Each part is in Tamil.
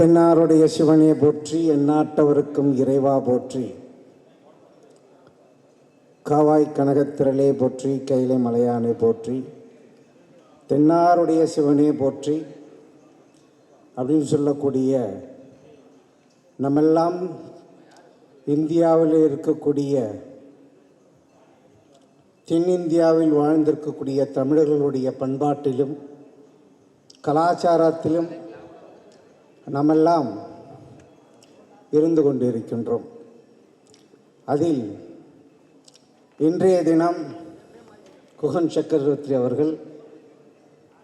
தென்னாருடைய சிவனே போற்றி எந்நாட்டவருக்கும் இறைவா போற்றி. காவாய் கனகத்திரளே போற்றி கைலை மலையானே போற்றி. தென்னாருடைய சிவனே போற்றி. அப்படின்னு சொல்லக்கூடிய நம்மெல்லாம் இந்தியாவில் இருக்கக்கூடிய தென்னிந்தியாவில் வாழ்ந்திருக்கக்கூடிய தமிழர்களுடைய பண்பாட்டிலும் கலாச்சாரத்திலும் நம்மெல்லாம் இருந்து கொண்டிருக்கின்றோம். அதில் இன்றைய தினம் குகன் சக்கரவர்த்தி அவர்கள்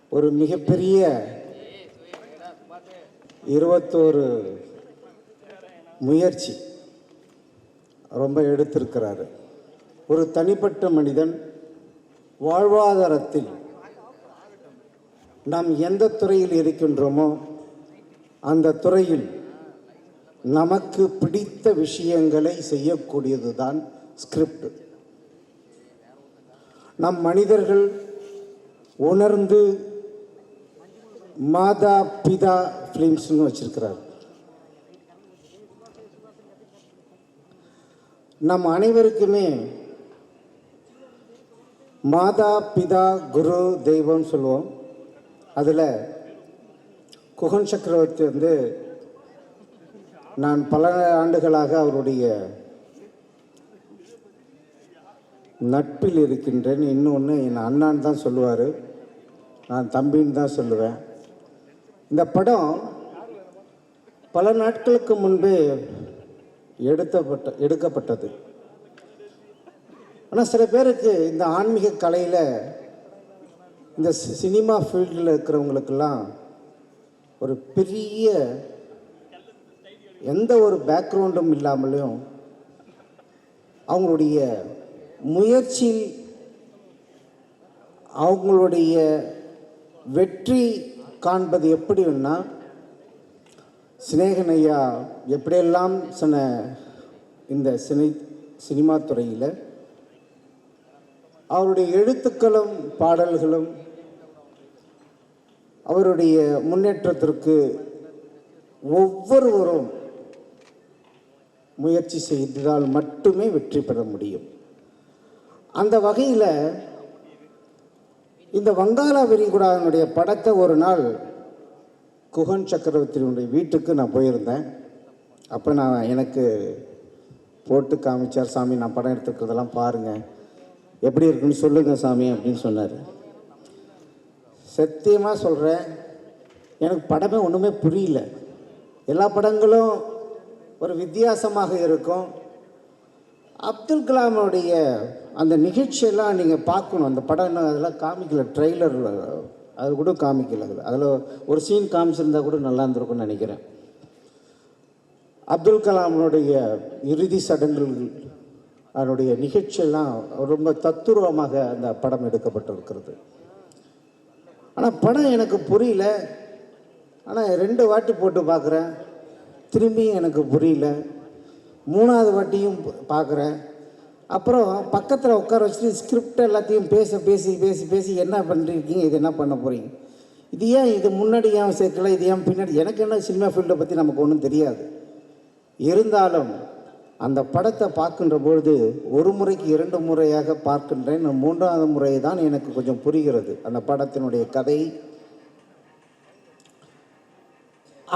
ஒரு மிகப்பெரிய இருபத்தோரு முயற்சி ரொம்ப எடுத்திருக்கிறாரு. ஒரு தனிப்பட்ட மனிதன் வாழ்வாதாரத்தில் நாம் எந்த துறையில் இருக்கின்றோமோ அந்த துறையில் நமக்கு பிடித்த விஷயங்களை செய்யக்கூடியது தான் ஸ்கிரிப்ட் நம் மனிதர்கள் உணர்ந்து மாதா பிதா ஃபிலிம்ஸ்னு வச்சிருக்கிறார். நம் அனைவருக்குமே மாதா பிதா குரு தெய்வம் சொல்லுவோம். அதில் குகன் சக்கரவர்த்தி வந்து நான் பல ஆண்டுகளாக அவருடைய நட்பில் இருக்கின்றேன். இன்னொன்று என் அண்ணான் தான் சொல்லுவார். நான் தம்பின்னு தான் சொல்லுவேன். இந்த படம் பல நாட்களுக்கு முன்பே எடுத்தப்பட்ட எடுக்கப்பட்டது. ஆனால் சில பேருக்கு இந்த ஆன்மீக கலையில் இந்த சி- சினிமா ஃபீல்டில் இருக்கிறவங்களுக்கெல்லாம் ஒரு பெரிய எந்த ஒரு பேக்ரவுண்டும் இல்லாமலையும் அவங்களுடைய முயற்சி அவங்களுடைய வெற்றி காண்பது எப்படின்னா சிநேகன் ஐயா எப்படியெல்லாம் சொன்ன இந்த சினி சினிமா துறையில் அவருடைய எழுத்துக்களும் பாடல்களும் அவருடைய முன்னேற்றத்திற்கு ஒவ்வொருவரும் முயற்சி செய்தால் மட்டுமே வெற்றி பெற முடியும். அந்த வகையில் இந்த வங்காள விரிகுடாவினுடைய படத்தை ஒரு நாள் குகன் சக்கரவர்த்தியினுடைய வீட்டுக்கு நான் போயிருந்தேன். அப்போ நான் எனக்கு போட்டு காமிச்சார் சாமி நான் படம் எடுத்துக்கிறதெல்லாம் பாருங்கள் எப்படி இருக்குன்னு சொல்லுங்கள் சாமி அப்படின்னு சொன்னார். சத்தியமாக சொல்கிறேன் எனக்கு படமே ஒன்றுமே புரியல. எல்லா படங்களும் ஒரு வித்தியாசமாக இருக்கும். அப்துல் கலாமுடைய அந்த நிகழ்ச்சியெல்லாம் நீங்கள் பார்க்கணும். அந்த படம் அதெல்லாம் காமிக்கல ட்ரெய்லரில் அது கூட காமிக்கல. அதில் அதில் ஒரு சீன் காமிச்சிருந்தா கூட நல்லா இருந்திருக்கும்னு நினைக்கிறேன். அப்துல் கலாமுடைய இறுதி சடங்குகள் அதனுடைய நிகழ்ச்சியெல்லாம் ரொம்ப தத்துருவமாக அந்த படம் எடுக்கப்பட்டிருக்கிறது. ஆனால் படம் எனக்கு புரியல. ஆனால் ரெண்டு வாட்டி போட்டு பார்க்குறேன் திரும்பியும் எனக்கு புரியல. மூணாவது வாட்டியும் பார்க்குறேன் அப்புறம் பக்கத்தில் உட்கார வச்சுட்டு ஸ்கிரிப்ட் எல்லாத்தையும் பேச பேசி பேசி பேசி என்ன பண்ணிருக்கீங்க இது என்ன பண்ண போகிறீங்க இது ஏன் இது முன்னாடி ஏன் சேர்க்கல? இது ஏன் பின்னாடி? எனக்கு என்ன சினிமா ஃபீல்டை பற்றி நமக்கு ஒன்றும் தெரியாது. இருந்தாலும் அந்த படத்தை பார்க்கின்ற பொழுது ஒரு முறைக்கு இரண்டு முறையாக பார்க்கின்றேன். மூன்றாவது முறை தான் எனக்கு கொஞ்சம் புரிகிறது. அந்த படத்தினுடைய கதை.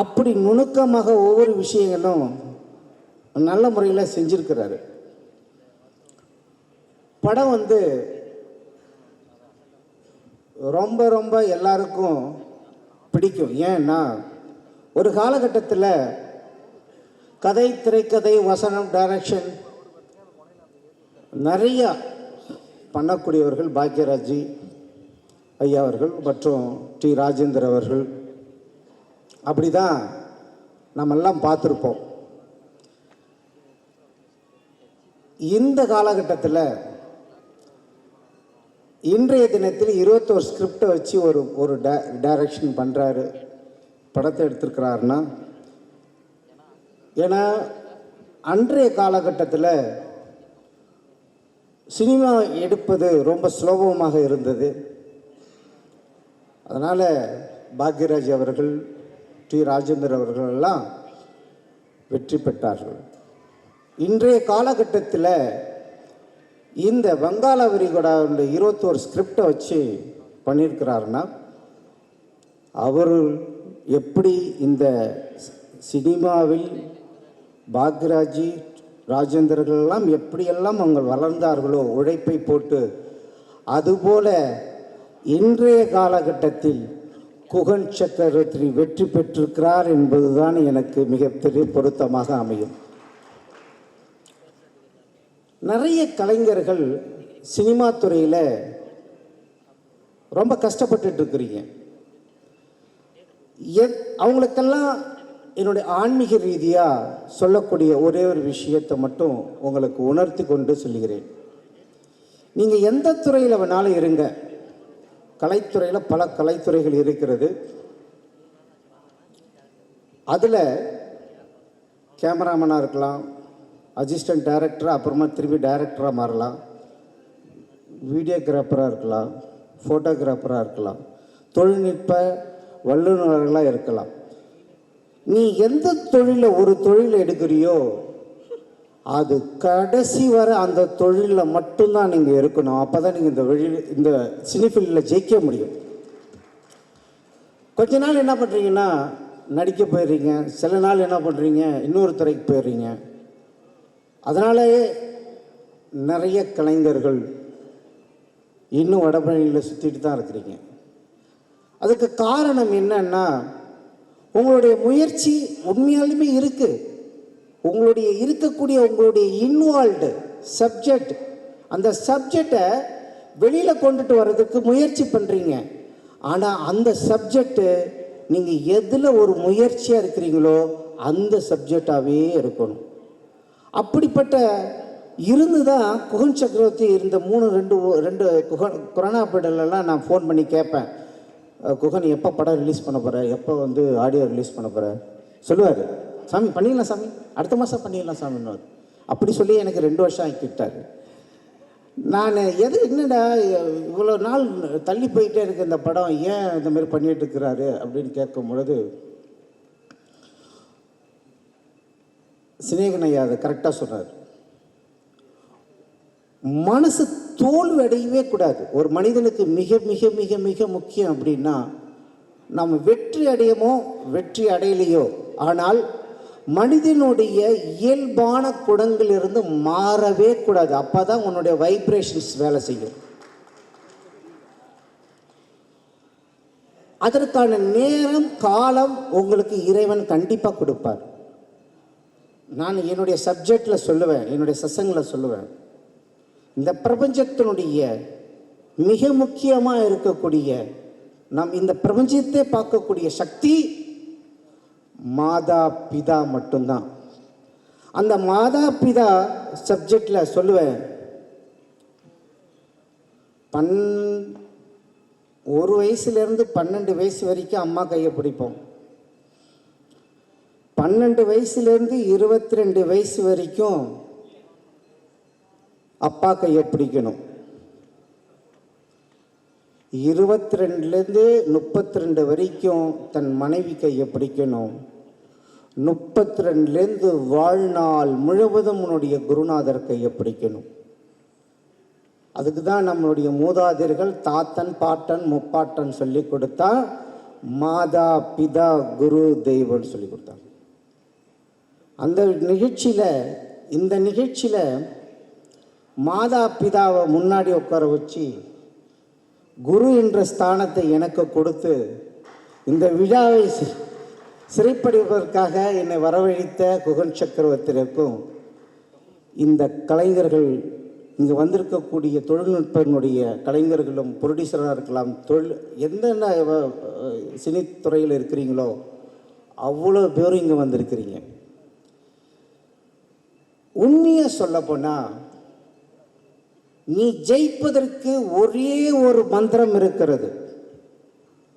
அப்படி நுணுக்கமாக ஒவ்வொரு விஷயங்களும் நல்ல முறையில் செஞ்சிருக்கிறாரு. படம் வந்து ரொம்ப ரொம்ப எல்லாருக்கும் பிடிக்கும். ஏன்னா ஒரு காலகட்டத்தில் கதை திரைக்கதை வசனம் டைரக்ஷன் நிறைய பண்ணக்கூடியவர்கள் பாக்யராஜி ஐயா அவர்கள் மற்றும் டி ராஜேந்தர் அவர்கள். அப்படி தான் நம்மெல்லாம் பார்த்துருப்போம். இந்த காலகட்டத்தில் இன்றைய தினத்தில் இருபத்தோரு ஸ்கிரிப்டை வச்சு ஒரு ஒரு டைரக்ஷன் பண்ணுறாரு படத்தை எடுத்திருக்கிறாருன்னா ஏன்னா அன்றைய காலகட்டத்தில் சினிமா எடுப்பது ரொம்ப சுலபமாக இருந்தது. அதனால் பாக்யராஜ் அவர்கள் டி. ராஜேந்தர் அவர்களெல்லாம் வெற்றி பெற்றார்கள். இன்றைய காலகட்டத்தில் இந்த வங்காள விரிகுடாவுடைய இருபத்தோரு ஸ்கிரிப்டை வச்சு பண்ணியிருக்கிறாருன்னா அவர் எப்படி இந்த சினிமாவில் பாக்ராஜி ராஜேந்தர்கள் எல்லாம் எப்படியெல்லாம் அவங்க வளர்ந்தார்களோ உழைப்பை போட்டு அதுபோல இன்றைய காலகட்டத்தில் குகன் சக்கரவர்த்தி வெற்றி பெற்றிருக்கிறார் என்பதுதான் எனக்கு மிகப்பெரிய பொருத்தமாக அமையும். நிறைய கலைஞர்கள் சினிமா துறையில் ரொம்ப கஷ்டப்பட்டுட்டு இருக்கிறீங்க. அவங்களுக்கெல்லாம் என்னுடைய ஆன்மீக ரீதியாக சொல்லக்கூடிய ஒரே ஒரு விஷயத்தை மட்டும் உங்களுக்கு உணர்த்தி கொண்டு சொல்லுகிறேன். நீங்கள் எந்த துறையில் வேணாலும் இருங்க. கலைத்துறையில் பல கலைத்துறைகள் இருக்கிறது. அதில் கேமராமேனாக இருக்கலாம் அசிஸ்டன்ட் டைரக்டராக அப்புறமா திரும்பி டைரக்டராக மாறலாம். வீடியோகிராஃபராக இருக்கலாம் ஃபோட்டோகிராஃபராக இருக்கலாம் தொழில்நுட்ப வல்லுநர்களாக இருக்கலாம். நீ எந்த தொழிலை ஒரு தொழிலை எடுக்கிறியோ அது கடைசி வரை அந்த தொழிலில் மட்டும்தான் நீங்கள் இருக்கணும் அப்போ தான் நீங்கள் இந்த வழியில் இந்த சினிஃபீல்டில் ஜெயிக்க முடியும். கொஞ்ச நாள் என்ன பண்ணுறீங்கன்னா நடிக்க போயிடுறீங்க. சில நாள் என்ன பண்ணுறீங்க இன்னொரு துறைக்கு போயிடுறீங்க. அதனாலேயே நிறைய கலைஞர்கள் இன்னும் வடபழனியில் சுற்றிட்டு தான் இருக்கிறீங்க. அதுக்கு காரணம் என்னன்னா உங்களுடைய முயற்சி உண்மையாலுமே இருக்குது உங்களுடைய இருக்கக்கூடிய உங்களுடைய இன்வால்வ்டு சப்ஜெக்ட் அந்த சப்ஜெக்டை வெளியில் கொண்டுட்டு வர்றதுக்கு முயற்சி பண்ணுறீங்க ஆனால் அந்த சப்ஜெக்டு நீங்கள் எதில் ஒரு முயற்சியாக இருக்கிறீங்களோ அந்த சப்ஜெக்டாகவே இருக்கணும். அப்படிப்பட்ட இருந்து தான் குகன் சக்கரவர்த்தி இருந்த மூணு ரெண்டு ரெண்டு குகன் கொரோனா பீடலெல்லாம் நான் ஃபோன் பண்ணி கேட்பேன். குகன் எப்போ படம் ரிலீஸ் பண்ண போகிற எப்போ வந்து ஆடியோ ரிலீஸ் பண்ண போகிற சொல்லுவார். சாமி பண்ணிடலாம் சாமி. அடுத்த மாதம் பண்ணிடலாம் சாமின்னு அப்படி சொல்லி எனக்கு ரெண்டு வருஷம் ஆக்கிட்டார் நான் எது என்னடா இவ்வளோ நாள் தள்ளி போயிட்டே இருக்கு இந்த படம். ஏன் இந்த மாதிரி பண்ணிட்டு இருக்கிறாரு அப்படின்னு கேட்கும் பொழுது சிநேகன் ஐயா அதை கரெக்டாக சொன்னார் மனசு தோல்வி அடையவே கூடாது. ஒரு மனிதனுக்கு மிக மிக மிக மிக முக்கியம் அப்படின்னா நம்ம வெற்றி அடையமோ வெற்றி அடையலையோ. ஆனால் மனிதனுடைய இயல்பான குணங்களிலிருந்து மாறவே கூடாது. அப்போ தான் உன்னுடைய வைப்ரேஷன்ஸ் வேலை செய்யும். அதற்கான நேரம் காலம் உங்களுக்கு இறைவன் கண்டிப்பாக கொடுப்பார். நான் என்னுடைய சப்ஜெக்டில் சொல்லுவேன் என்னுடைய சசங்கில் சொல்லுவேன். இந்த பிரபஞ்சத்தினுடைய மிக முக்கியமாக இருக்கக்கூடிய நம் இந்த பிரபஞ்சத்தை பார்க்கக்கூடிய சக்தி மாதா பிதா மட்டும்தான். அந்த மாதா பிதா சப்ஜெக்டில் சொல்லுவேன். பன் ஒரு வயசுலேருந்து பன்னெண்டு வயசு வரைக்கும் அம்மா கையை பிடிப்போம். பன்னெண்டு வயசுலேருந்து இருபத்தி ரெண்டு வயசு வரைக்கும் அப்பா கையை பிடிக்கணும். இருபத்தி ரெண்டுலேருந்து முப்பத்தி ரெண்டு வரைக்கும் தன் மனைவி கையை பிடிக்கணும். முப்பத்தி ரெண்டுலேருந்து வாழ்நாள் முழுவதும் உன்னுடைய குருநாதர் கையை பிடிக்கணும். அதுக்கு தான் நம்மளுடைய மூதாதையர்கள் தாத்தன் பாட்டன் முப்பாட்டன் சொல்லி கொடுத்தா மாதா பிதா குரு தெய்வம்னு சொல்லி கொடுத்தாங்க. அந்த நிகழ்ச்சியில் இந்த நிகழ்ச்சியில் மாதா பிதாவை முன்னாடி உட்கார வச்சு குரு என்ற ஸ்தானத்தை எனக்கு கொடுத்து இந்த விழாவை சி- சிறைப்படுவதற்காக என்னை வரவழைத்த குகன் சக்கரவர்த்திற்கும் இந்த கலைஞர்கள் இங்கே வந்திருக்கக்கூடிய தொழில்நுட்பங்களுடைய கலைஞர்களும் ப்ரொடியூசராக இருக்கலாம் தொழில் எந்தெந்த சினித்துறையில் இருக்கிறீங்களோ அவ்வளோ பேரும் இங்கே வந்திருக்கிறீங்க. உண்மையை சொல்லப்போனால் நீ ஜெயிப்பதற்கு ஒரே ஒரு மந்திரம் இருக்கிறது.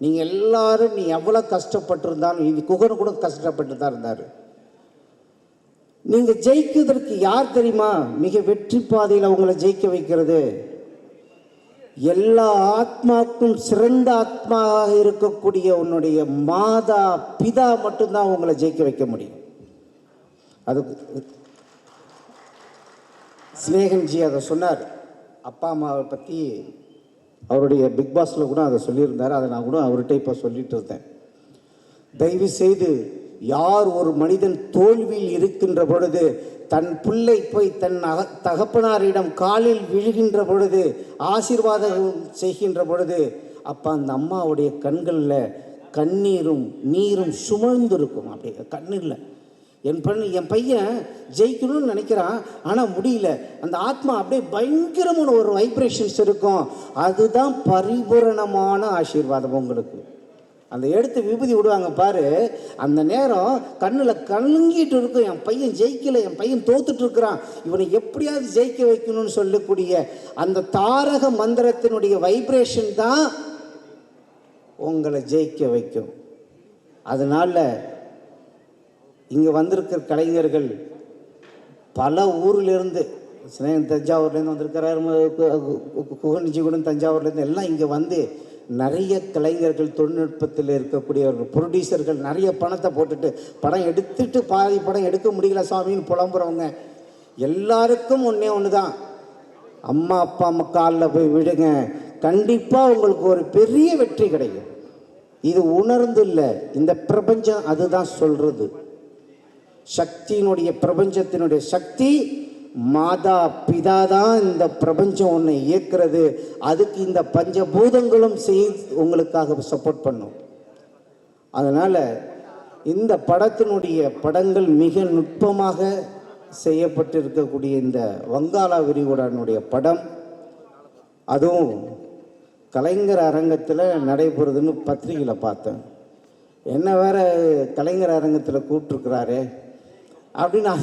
நீங்க எல்லாரும் நீ எவ்வளவு கஷ்டப்பட்டிருந்தாலும் இது குகன் கூட கஷ்டப்பட்டு தான் இருந்தார். நீங்க ஜெயிக்கிறதுக்கு யார் தெரியுமா? மிக வெற்றி பாதையில் உங்களை ஜெயிக்க வைக்கிறது. எல்லா ஆத்மாக்கும் சிறந்த ஆத்மாவாக இருக்கக்கூடிய உன்னுடைய மாதா பிதா மட்டும்தான் உங்களை ஜெயிக்க வைக்க முடியும். அது ஸ்னேகன்ஜி அதை சொன்னார். அப்பா அம்மாவை பற்றி அவருடைய பிக் பாஸில் கூட அதை சொல்லியிருந்தார். அதை நான் கூட அவர்கிட்ட இப்போ சொல்லிட்டு இருந்தேன் தயவு செய்து யார் ஒரு மனிதன் தோல்வியில் இருக்கின்ற பொழுது தன் பிள்ளை போய் தன் அக தகப்பனாரிடம் காலில் விழுகின்ற பொழுது ஆசீர்வாதம் செய்கின்ற பொழுது அப்போ அந்த அம்மாவுடைய கண்களில் கண்ணீரும் நீரும் சுமழ்ந்திருக்கும் அப்படி கண்ணில் என் பெண் என் பையன் ஜெயிக்கணும்னு நினைக்கிறான். ஆனால் முடியல. அந்த ஆத்மா அப்படியே பயங்கரமான ஒரு வைப்ரேஷன்ஸ் இருக்கும். அதுதான் பரிபூரணமான ஆசீர்வாதம் உங்களுக்கு. அந்த எடுத்து விபூதி விடுவாங்க பாரு. அந்த நேரம் கண்ணில் கலங்கிட்டு இருக்கும். என் பையன் ஜெயிக்கல என் பையன் தோத்துட்டு இருக்கிறான். இவனை எப்படியாவது ஜெயிக்க வைக்கணும்னு சொல்லக்கூடிய அந்த தாரக மந்திரத்தினுடைய வைப்ரேஷன் தான் உங்களை ஜெயிக்க வைக்கும். அதனால இங்கே வந்திருக்கிற கலைஞர்கள் பல ஊர்லேருந்து சினேகன் தஞ்சாவூர்லேருந்து வந்திருக்கிறாரு குகன்ஜிகுடன் தஞ்சாவூர்லேருந்து எல்லாம் இங்கே வந்து நிறைய கலைஞர்கள் தொழில்நுட்பத்தில் இருக்கக்கூடியவர்கள் ப்ரொடியூசர்கள் நிறைய பணத்தை போட்டுட்டு படம் எடுத்துட்டு பாதி படம் எடுக்க முடியல சாமின்னு புலம்புறவங்க. எல்லாருக்கும் ஒன்றே ஒன்று தான் அம்மா அப்பா அம்மா காலில் போய் விடுங்க கண்டிப்பாக உங்களுக்கு ஒரு பெரிய வெற்றி கிடைக்கும். இது உணர்ந்து இல்லை. இந்த பிரபஞ்சம் அதுதான் சொல்கிறது சக்தியினுடைய பிரபஞ்சத்தினுடைய சக்தி மாதா பிதா தான் இந்த பிரபஞ்சம் ஒன்று இயக்கிறது. அதுக்கு இந்த பஞ்சபூதங்களும் செய் உங்களுக்காக சப்போர்ட் பண்ணும். அதனால் இந்த படத்தினுடைய படங்கள் மிக நுட்பமாக செய்யப்பட்டிருக்கக்கூடிய இந்த வங்காளா விரிகுடனுடைய படம். அதுவும் கலைஞர் அரங்கத்தில் நடைபெறுதுன்னு பத்திரிகையில் பார்த்தேன். என்ன வேற கலைஞர் அரங்கத்தில் கூப்பிட்ருக்குறாரு அப்படின்னு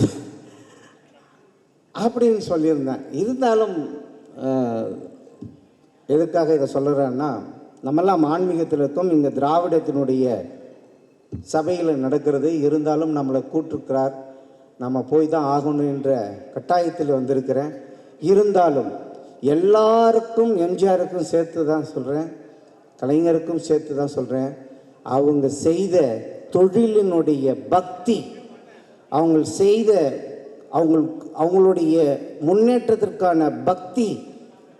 அப்படின்னு சொல்லியிருந்தேன். இருந்தாலும் எதுக்காக இதை சொல்கிறேன்னா நம்மெல்லாம் ஆன்மீகத்தில் இருக்கோம் இங்கே திராவிடத்தினுடைய சபையில் நடக்கிறது. இருந்தாலும் நம்மளை கூட்டிருக்கிறார் நம்ம போய் தான் ஆகணும் என்ற கட்டாயத்தில் வந்திருக்கிறேன். இருந்தாலும் எல்லாருக்கும் எம்ஜிஆருக்கும் சேர்த்து தான் சொல்கிறேன் கலைஞருக்கும் சேர்த்து தான் சொல்கிறேன் அவங்க செய்த தொழிலினுடைய பக்தி அவங்க செய்த அவங்க அவங்களுடைய முன்னேற்றத்திற்கான பக்தி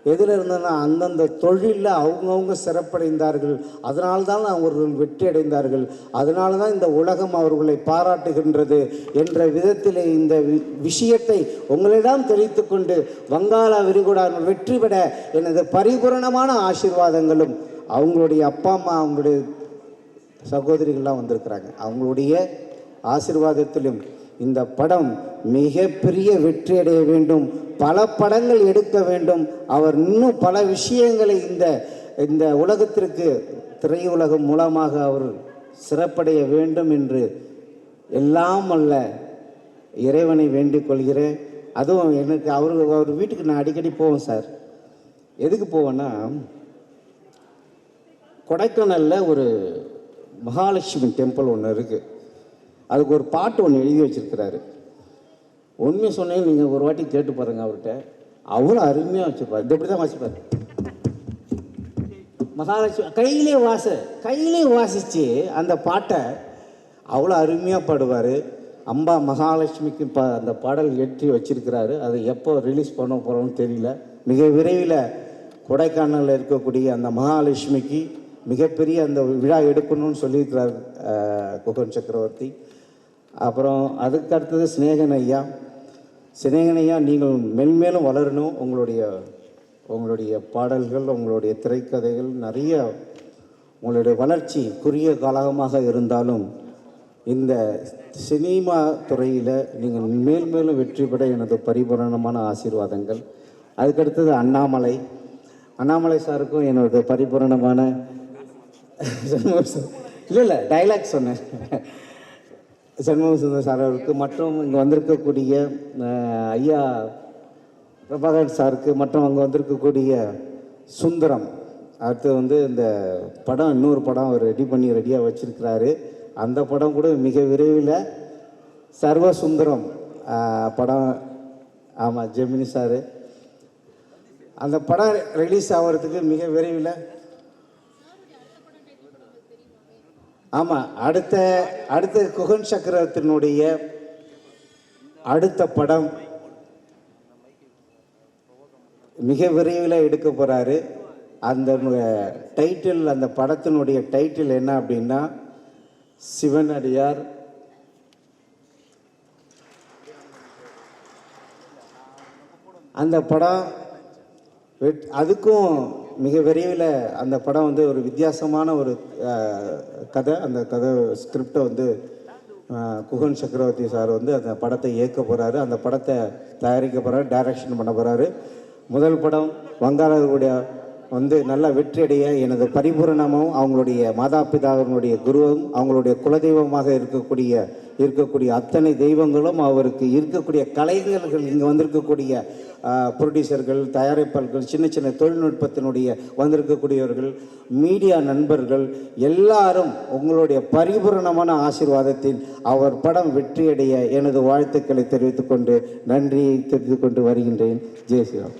எதில் இருந்ததுன்னா அந்தந்த தொழிலில் அவங்கவுங்க சிறப்படைந்தார்கள். அதனால்தான் அவர்கள் வெற்றி அடைந்தார்கள் அதனால தான் இந்த உலகம் அவர்களை பாராட்டுகின்றது என்ற விதத்தில் இந்த விஷயத்தை உங்களிடம் தெரிவித்து கொண்டு வங்காள விரிகுடா வெற்றி பெற எனது பரிபூரணமான ஆசீர்வாதங்களும் அவங்களுடைய அப்பா அம்மா அவங்களுடைய சகோதரிகள்லாம் வந்திருக்கிறாங்க. அவங்களுடைய ஆசிர்வாதத்திலும் இந்த படம் மிகப்பெரிய வெற்றி அடைய வேண்டும். பல படங்கள் எடுக்க வேண்டும். அவர் இன்னும் பல விஷயங்களை இந்த இந்த உலகத்திற்கு திரையுலகம் மூலமாக அவர் சிறப்படைய வேண்டும் என்று எல்லாம் அல்ல இறைவனை வேண்டிக் கொள்கிறேன். அதுவும் எனக்கு அவர் அவர் வீட்டுக்கு நான் அடிக்கடி போவேன் சார். எதுக்கு போவேன்னா கொடைக்கானலில் ஒரு மகாலட்சுமி டெம்பிள் ஒன்று இருக்குது அதுக்கு ஒரு பாட்டு ஒன்று எழுதி வச்சுருக்கிறாரு. உண்மை சொன்னேன் நீங்கள் ஒரு வாட்டி கேட்டு பாருங்கள் அவர்கிட்ட. அவ்வளோ அருமையாக வச்சுருப்பார். இது இப்படி தான் வாசிப்பார்? மகாலட்சுமி கையிலே வாச கையிலே வாசித்து அந்த பாட்டை அவ்வளோ அருமையாக பாடுவார். அம்பா மகாலட்சுமிக்கு பா அந்த பாடல் ஏற்றி வச்சிருக்கிறாரு. அதை எப்போ ரிலீஸ் பண்ண போகிறோம்னு தெரியல. மிக விரைவில் கொடைக்கானலில் இருக்கக்கூடிய அந்த மகாலட்சுமிக்கு மிகப்பெரிய அந்த விழா எடுக்கணும்னு சொல்லியிருக்கிறார் குகன் சக்கரவர்த்தி. அப்புறம் அதுக்கு அடுத்தது சிநேகன் ஐயா. சிநேகன் ஐயா நீங்கள் மென்மேலும் வளரணும். உங்களுடைய உங்களுடைய பாடல்கள் உங்களுடைய திரைக்கதைகள் நிறைய உங்களுடைய வளர்ச்சி குறுகிய காலகமாக இருந்தாலும் இந்த சினிமா துறையில் நீங்கள் மேல் மேலும் வெற்றி பெற எனது பரிபூரணமான ஆசீர்வாதங்கள். அதுக்கடுத்தது அண்ணாமலை. அண்ணாமலை சாருக்கும் என்னோட பரிபூரணமான இல்லை இல்லை டைலாக் சொன்னேன். சண்முக சுந்தர் சார் அவருக்கு மற்றும் இங்கே வந்திருக்கக்கூடிய ஐயா பிரபாகர் சாருக்கு மற்றும் அங்கே வந்திருக்கக்கூடிய சுந்தரம். அடுத்து வந்து இந்த படம் இன்னொரு படம் அவர் ரெடி பண்ணி ரெடியாக வச்சுருக்கிறாரு. அந்த படம் கூட மிக விரைவில் சர்வ சுந்தரம் படம். ஆமாம் ஜெமினி சார். அந்த படம் ரிலீஸ் ஆகிறதுக்கு மிக விரைவில் ஆமாம் அடுத்த அடுத்த குகன் சக்கரத்தினுடைய அடுத்த படம் மிக விரைவில் எடுக்க போகிறாரு அந்த டைட்டில் அந்த படத்தினுடைய டைட்டில் என்ன அப்படின்னா சிவனடியார் அந்த படம் அதுக்கும் மிக விரைவில் அந்த படம் வந்து ஒரு வித்தியாசமான ஒரு கதை. அந்த கதை ஸ்கிரிப்டை வந்து குகன் சக்கரவர்த்தி சார் வந்து அந்த படத்தை இயக்க போகிறாரு அந்த படத்தை தயாரிக்க போகிறாரு டைரக்ஷன் பண்ண போகிறாரு முதல் படம் வங்காளர்களுடைய வந்து நல்ல வெற்றியடைய எனது பரிபூரணமும் அவங்களுடைய மாதா பிதாவினுடைய குருவும் அவங்களுடைய குலதெய்வமாக இருக்கக்கூடிய இருக்கக்கூடிய அத்தனை தெய்வங்களும் அவருக்கு இருக்கக்கூடிய கலைஞர்கள் இங்கே வந்திருக்கக்கூடிய ப்ரொடியூசர்கள் தயாரிப்பாளர்கள் சின்ன சின்ன தொழில்நுட்பத்தினுடைய வந்திருக்கக்கூடியவர்கள் மீடியா நண்பர்கள் எல்லாரும் உங்களுடைய பரிபூரணமான ஆசீர்வாதத்தில் அவர் படம் வெற்றியடைய எனது வாழ்த்துக்களை தெரிவித்துக்கொண்டு நன்றியை தெரிவித்துக்கொண்டு வருகின்றேன். ஜெய் ஸ்ரீராம்.